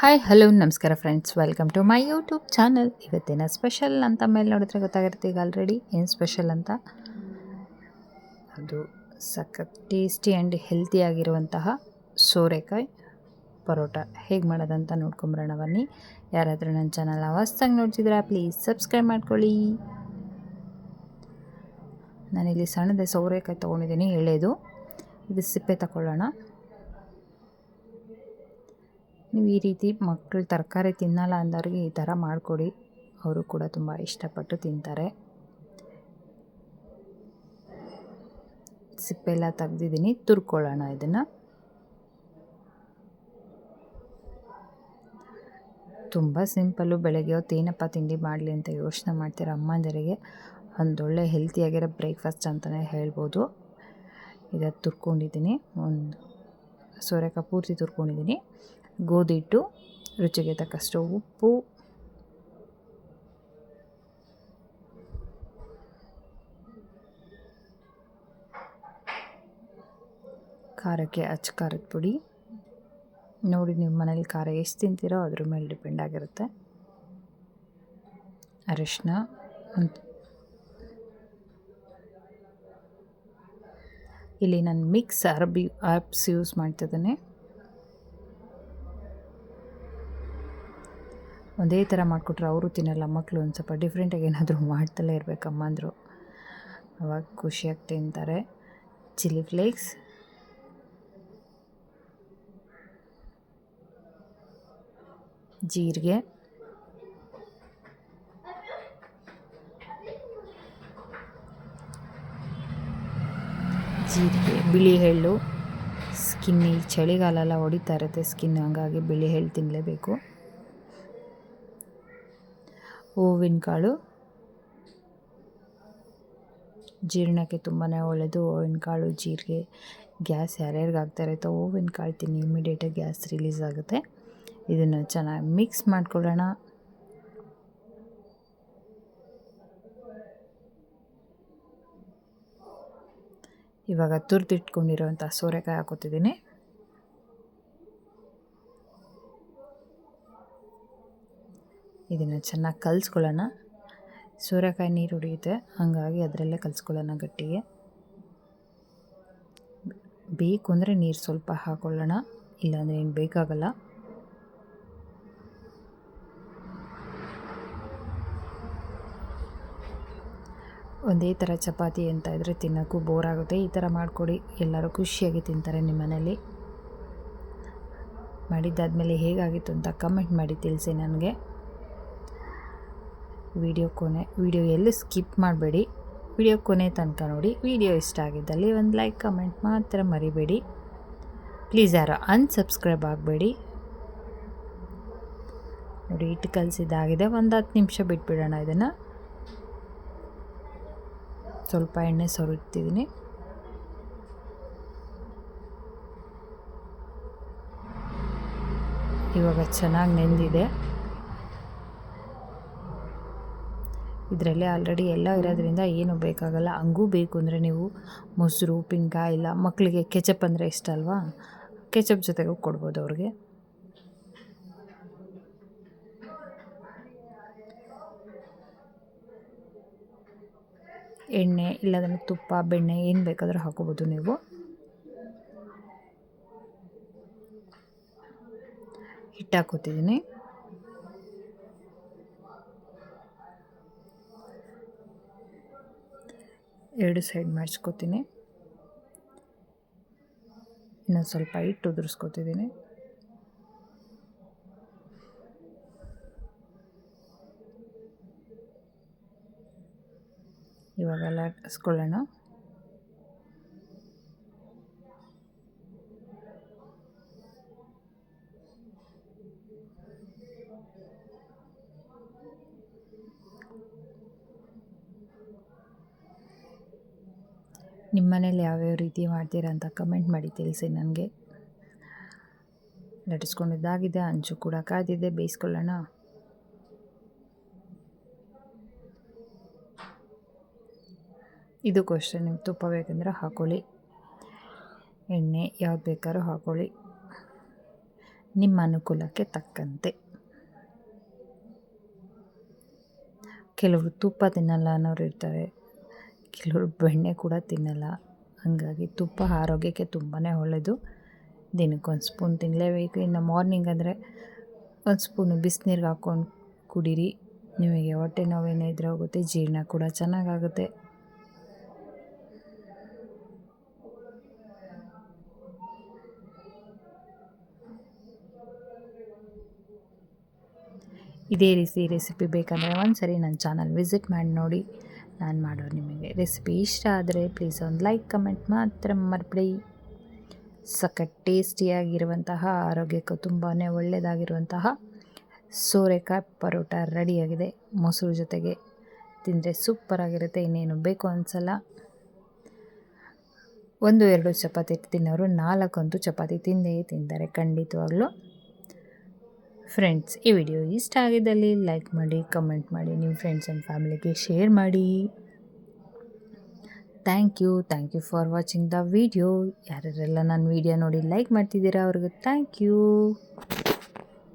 Hi hello ನಮಸ್ಕಾರ friends welcome to my YouTube channel ಇವತ್ತಿನ special ಅಂತ ಮೇಲೆ ನೋಡಿದ್ರೆ ಗೊತ್ತಾಗಿರುತ್ತೆ ಈಗ ಆಲ್ರೆಡಿ ಏನು ಸ್ಪೆಷಲ್ ಅಂತ? ಅದು ಸಖತ್ ಟೇಸ್ಟಿ ಆ್ಯಂಡ್ ಹೆಲ್ತಿಯಾಗಿರುವಂತಹ ಸೋರೆಕಾಯಿ ಪರೋಟ. ಹೇಗೆ ಮಾಡೋದಂತ ನೋಡ್ಕೊಂಬರೋಣ ಬನ್ನಿ. ಯಾರಾದರೂ ನನ್ನ ಚಾನಲ್ ಹೊಸ್ದಾಗಿ ನೋಡ್ತಿದ್ರೆ ಪ್ಲೀಸ್ ಸಬ್ಸ್ಕ್ರೈಬ್ ಮಾಡ್ಕೊಳ್ಳಿ. ನಾನಿಲ್ಲಿ ಸಣ್ಣದೇ ಸೋರೆಕಾಯಿ ತೊಗೊಂಡಿದ್ದೀನಿ, ಎಳೆದು. ಇದು ಸಿಪ್ಪೆ ತಗೊಳ್ಳೋಣ ನೀವು ಈ ರೀತಿ ಮಕ್ಕಳು ತರಕಾರಿ ತಿನ್ನಲ್ಲ ಅಂದವ್ರಿಗೆ ಈ ಥರ ಮಾಡಿಕೊಡಿ. ಅವರು ಕೂಡ ತುಂಬ ಇಷ್ಟಪಟ್ಟು ತಿಂತಾರೆ. ಸಿಪ್ಪೆಲ್ಲ ತೆಗ್ದಿದ್ದೀನಿ. ತುರ್ಕೊಳ್ಳೋಣ ಇದನ್ನು. ತುಂಬ ಸಿಂಪಲ್ಲು ಬೆಳಗ್ಗೆ ಹೊತ್ತು ಏನಪ್ಪ ತಿಂಡಿ ಮಾಡಲಿ ಅಂತ ಯೋಚನೆ ಮಾಡ್ತೀರ ಅಮ್ಮಂದಿರಿಗೆ? ಒಂದೊಳ್ಳೆ ಹೆಲ್ತಿಯಾಗಿರೋ ಬ್ರೇಕ್ಫಾಸ್ಟ್ ಅಂತಲೇ ಹೇಳ್ಬೋದು. ಇದು ತುರ್ಕೊಂಡಿದ್ದೀನಿ. ಒಂದು ಸೋರೆಕಾಯಿ ಪೂರ್ತಿ ತುರ್ಕೊಂಡಿದ್ದೀನಿ. ಗೋಧಿ ಹಿಟ್ಟು ರುಚಿಗೆ ತಕ್ಕಷ್ಟು ಉಪ್ಪು. ಖಾರಕ್ಕೆ ಅಚ್ಚ ಖಾರದ ಪುಡಿ. ನೋಡಿ ನಿಮ್ಮ ಮನೇಲಿ ಖಾರ ಎಷ್ಟು ತಿಂತೀರೋ ಅದ್ರ ಮೇಲೆ ಡಿಪೆಂಡ್ ಆಗಿರುತ್ತೆ. ಅರಿಶಿನ ಇಲ್ಲಿ ನಾನು ಮಿಕ್ಸ್ ಅರಬಿ ಆ್ಯಪ್ಸ್ ಯೂಸ್ ಮಾಡ್ತಿದ್ದೇನೆ. ಒಂದೇ ಥರ ಮಾಡಿಕೊಟ್ರೆ ಅವರು ತಿನ್ನಲ್ಲ ಮಕ್ಕಳು ಒಂದು ಸ್ವಲ್ಪ ಡಿಫ್ರೆಂಟಾಗಿ ಏನಾದರೂ ಮಾಡ್ತಲೇ ಇರಬೇಕಮ್ಮ ಅಂದರು ಅವಾಗ ಖುಷಿಯಾಗಿ ತಿಂತಾರೆ. Chilli flakes. ಜೀರಿಗೆ ಜೀರಿಗೆ ಬಿಳಿ ಎಳ್ಳು ಸ್ಕಿನ್ನಿ ಚಳಿಗಾಲ ಎಲ್ಲ ಹೊಡಿತಾ ಇರುತ್ತೆ ಸ್ಕಿನ್, ಹಂಗಾಗಿ ಬಿಳಿ ಎಳ್ಳು ತಿನ್ನಲೇಬೇಕು ಹೂವಿನ ಕಾಳು ಜೀರ್ಣಕ್ಕೆ ತುಂಬಾ ಒಳ್ಳೆಯದು ಹೂವಿನ ಕಾಳು ಜೀರಿಗೆ, ಗ್ಯಾಸ್ ಯಾರ್ಯಾರಿಗೆ ಆಗ್ತಾ ಇರುತ್ತೋ ಹೂವಿನ ಕಾಳು ತಿನ್ನಿ, ಇಮಿಡಿಯೇಟಾಗಿ ಗ್ಯಾಸ್ ರಿಲೀಸ್ ಆಗುತ್ತೆ. ಇದನ್ನು ಚೆನ್ನಾಗಿ ಮಿಕ್ಸ್ ಮಾಡ್ಕೊಳ್ಳೋಣ. ಇವಾಗ ತುರಿದಿಟ್ಕೊಂಡಿರೋಂಥ ಸೋರೆಕಾಯಿ ಹಾಕೋತಿದ್ದೀನಿ. ಇದನ್ನು ಚೆನ್ನಾಗಿ ಕಲಿಸ್ಕೊಳ್ಳೋಣ. ಸೋರೆಕಾಯಿ ನೀರು ಹೊಡಿಯುತ್ತೆ ಹಾಗಾಗಿ ಅದರಲ್ಲೇ ಕಲಿಸ್ಕೊಳ್ಳೋಣ ಗಟ್ಟಿಗೆ. ಬೇಕು ಅಂದರೆ ನೀರು ಸ್ವಲ್ಪ ಹಾಕೊಳ್ಳೋಣ, ಇಲ್ಲಾಂದರೆ ಏನು ಬೇಕಾಗಲ್ಲ. ಒಂದೇ ಥರ ಚಪಾತಿ ಅಂತ ಇದ್ದರೆ ತಿನ್ನೋಕ್ಕೂ ಬೋರ್ ಆಗುತ್ತೆ ಈ ಥರ ಮಾಡಿಕೊಡಿ. ಎಲ್ಲರೂ ಖುಷಿಯಾಗಿ ತಿಂತಾರೆ ನಿಮ್ಮ ಮನೇಲಿ ಮಾಡಿದ್ದಾದಮೇಲೆ ಹೇಗಾಗಿತ್ತು ಅಂತ ಕಮೆಂಟ್ ಮಾಡಿ ತಿಳಿಸಿ ನನಗೆ. ವಿಡಿಯೋ ಕೊನೆ, ವಿಡಿಯೋ ಎಲ್ಲೂ ಸ್ಕಿಪ್ ಮಾಡಬೇಡಿ. ವಿಡಿಯೋ ಕೊನೆ ತನಕ ನೋಡಿ. ವಿಡಿಯೋ ಇಷ್ಟ ಆಗಿದ್ದಲ್ಲಿ ಒಂದು ಲೈಕ್, ಕಮೆಂಟ್ ಮಾತ್ರ ಮರಿಬೇಡಿ. ಪ್ಲೀಸ್ ಯಾರೋ ಅನ್ಸಬ್ಸ್ಕ್ರೈಬ್ ಆಗಬೇಡಿ. ನೋಡಿ, ಇಟ್ಟು ಕಲಿಸಿದ್ದಾಗಿದೆ. ಒಂದು ಹತ್ತು ನಿಮಿಷ ಬಿಟ್ಬಿಡೋಣ ಇದನ್ನು. ಸ್ವಲ್ಪ ಎಣ್ಣೆ ಸೊರಿಡ್ತಿದ್ದೀನಿ ಇವಾಗ ಚೆನ್ನಾಗಿ ನೆಂದಿದೆ. ಇದರಲ್ಲಿ ಆಲ್ರೆಡಿ ಎಲ್ಲ ಇರೋದ್ರಿಂದ ಏನು ಬೇಕಾಗಲ್ಲ. ಹಂಗೂ ಬೇಕು ಅಂದರೆ ನೀವು ಮೊಸರು ಉಪ್ಪಿನಕಾಯಿ ಇಲ್ಲ ಮಕ್ಕಳಿಗೆ ಕೆಚಪ್ ಅಂದರೆ ಇಷ್ಟ ಅಲ್ವಾ? ಕೆಚಪ್ ಜೊತೆಗೂ ಕೊಡ್ಬೋದು ಅವ್ರಿಗೆ. ಎಣ್ಣೆ ಇಲ್ಲದ್ರೆ ತುಪ್ಪ, ಬೆಣ್ಣೆ ಏನು ಬೇಕಾದರೂ ಹಾಕೋಬೋದು ನೀವು. ಹಿಟ್ಟು ಹಾಕೋತಿದ್ದೀನಿ ಎರಡು ಸೈಡ್ ಮಾಡಿಸ್ಕೋತೀನಿ. ಇನ್ನೊಂದು ಸ್ವಲ್ಪ ಹಿಟ್ಟು ಉದುರಿಸ್ಕೊತಿದ್ದೀನಿ. ಇವಾಗೆಲ್ಲ ಸ್ಕೊಳ್ಳೋಣ ನಿಮ್ಮ ಮನೇಲಿ ಯಾವ್ಯಾವ ರೀತಿ ಮಾಡ್ತೀರಾ ಅಂತ ಕಮೆಂಟ್ ಮಾಡಿ ತಿಳಿಸಿ ನನಗೆ. ಲಟ್ಟಿಸ್ಕೊಂಡಿದ್ದಾಗಿದೆ ಅಂಚು ಕೂಡ ಕಾದಿದೆ, ಬೇಯಿಸ್ಕೊಳ್ಳೋಣ. ಇದಕ್ಕೂ ಅಷ್ಟೇ ನಿಮ್ಗೆ ತುಪ್ಪ ಬೇಕಂದ್ರೆ ಹಾಕೊಳ್ಳಿ. ಎಣ್ಣೆ ಯಾವ್ದು ಬೇಕಾದ್ರೂ ಹಾಕೊಳ್ಳಿ. ನಿಮ್ಮ ಅನುಕೂಲಕ್ಕೆ ತಕ್ಕಂತೆ. ಕೆಲವರು ತುಪ್ಪ ತಿನ್ನಲ್ಲ ಅನ್ನೋರು ಇರ್ತಾರೆ. ಕೆಲವರು ಬೆಣ್ಣೆ ಕೂಡ ತಿನ್ನಲ್ಲ. ಹಾಗಾಗಿ ತುಪ್ಪ ಆರೋಗ್ಯಕ್ಕೆ ತುಂಬಾ ಒಳ್ಳೆಯದು ದಿನಕ್ಕೊಂದು ಸ್ಪೂನ್ ತಿನ್ನಲೇಬೇಕು ಇನ್ನು ಮಾರ್ನಿಂಗ್ ಅಂದರೆ ಒಂದು ಸ್ಪೂನು ಬಿಸಿನೀರಿಗೆ ಹಾಕ್ಕೊಂಡು ಕುಡೀರಿ. ನಿಮಗೆ ಹೊಟ್ಟೆ ನೋವೇನೇ ಇದ್ರೆ ಹೋಗುತ್ತೆ ಜೀರ್ಣ ಕೂಡ ಚೆನ್ನಾಗಾಗುತ್ತೆ. ಇದೇ ರೀತಿ ರೆಸಿಪಿ ಬೇಕಂದರೆ ಒಂದು ಸರಿ ನನ್ನ ಚಾನಲ್ ವಿಸಿಟ್ ಮಾಡಿ ನೋಡಿ. ನಾನು ಮಾಡೋರು ನಿಮಗೆ ರೆಸಿಪಿ ಇಷ್ಟ ಆದರೆ ಪ್ಲೀಸ್ ಒಂದು ಲೈಕ್ ಕಮೆಂಟ್ ಮಾತ್ರ ಮರ್ಬಿಡಿ. ಸಖತ್ ಟೇಸ್ಟಿಯಾಗಿರುವಂತಹ ಆರೋಗ್ಯಕ್ಕೂ ತುಂಬಾ ಒಳ್ಳೆಯದಾಗಿರುವಂತಹ ಸೋರೆಕಾಯಿ ಪರೋಟ ರೆಡಿಯಾಗಿದೆ ಮೊಸರು ಜೊತೆಗೆ ತಿಂದರೆ ಸೂಪರಾಗಿರುತ್ತೆ ಇನ್ನೇನು ಬೇಕು ಅನಿಸಲ್ಲ ಒಂದು, ಎರಡು ಚಪಾತಿ ತಿನ್ನೋರು ನಾಲ್ಕಂತೂ ಚಪಾತಿ ತಿಂದೇ ತಿಂತಾರೆ ಖಂಡಿತವಾಗ್ಲೂ. ಫ್ರೆಂಡ್ಸ್ ಈ ವಿಡಿಯೋ ಇಷ್ಟ ಆಗಿದ್ದಲ್ಲಿ ಲೈಕ್ ಮಾಡಿ ಕಮೆಂಟ್ ಮಾಡಿ ನಿಮ್ಮ ಫ್ರೆಂಡ್ಸ್ ಆ್ಯಂಡ್ ಫ್ಯಾಮಿಲಿಗೆ ಶೇರ್ ಮಾಡಿ. Thank you thank you for watching the video ಯಾರ್ಯಾರೆಲ್ಲ ನನ್ನ ವಿಡಿಯೋ ನೋಡಿ ಲೈಕ್ ಮಾಡ್ತಿದ್ದೀರಾ ಅವ್ರಿಗೆ ಥ್ಯಾಂಕ್ ಯು